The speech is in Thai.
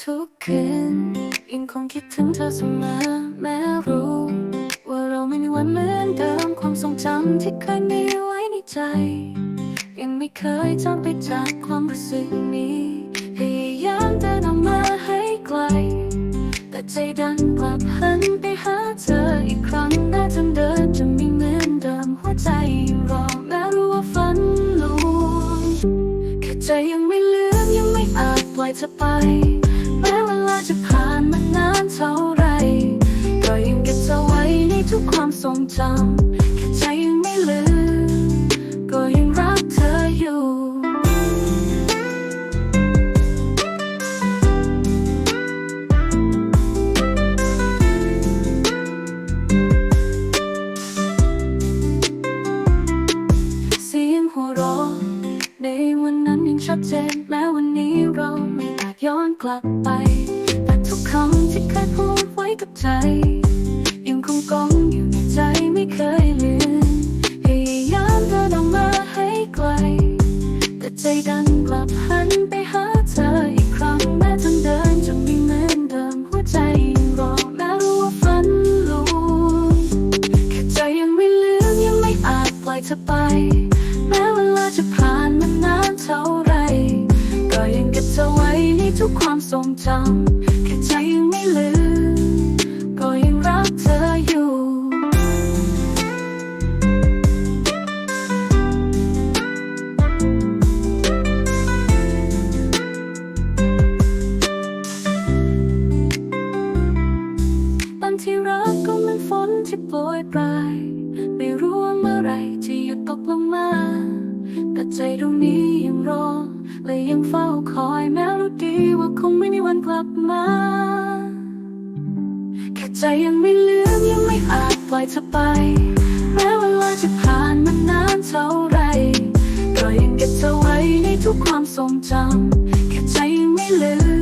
ทุกคืนยังคงคิดถึงเธอเสมอแม้รู้ ว่าเราไม่มีวันเหมือนเดิมความทรงจำที่เคยมีไว้ในใจ ยังไม่เคยจำไปจากความรู้สึกนี้ บหันไปหาเธออีกครั้งหน้าทางเดินจะไม่เหมือนเดิมหัวใจยังรอแม้รู้ว่าฝันลวงแค่ใจยังไม่ลืมยังไม่อาจปล่อยเธอไป แม้เวลาจะผ่านมานานเท่าไร ก็ยังเก็บเธอไว้ในทุกความทรงจำแค่ใจยังไม่ลืม หัวเราะในวันนั้นยังชัดเจนแม้วันนี้เราไม่อาจย้อนกลับไป แต่ทุกคำที่เคยพูดไว้กับใจ ยังคงกองอยู่ในใจไม่เคยลืมพยายามเดินออกมาให้ไกล แต่ใจดันกลับหันไปหาเธออีกครั้งแม้ทางเดินจะไม่เหมือนเดิมหัวใจยังรอแม้รู้ว่าฝันลวงแค่ใจยังไม่ลืมยังไม่อาจปล่อยเธอไป เท่าไร ก็ยังเก็บเธอไว้ในทุกความทรงจำแค่ใจยังไม่ลืม ก็ยังรักเธออยู่ตอนที่รักก็เหมันฝนที่โปรยปลาย ไม่รู้ว่าเมื่อไรจะหยุดตกลงมา แต่ใจตรงนี้ รอ และยังเฝ้าคอยแม้รู้ดีว่าคงไม่มีวันกลับมาแค่ใจยังไม่ลืมยังไม่อาจปล่อยเธอไป แม้เวลาจะผ่านมานานเท่าไรก็ยังเก็บเธอไว้ในทุกความทรงจำแค่ใจยังไม่ลืม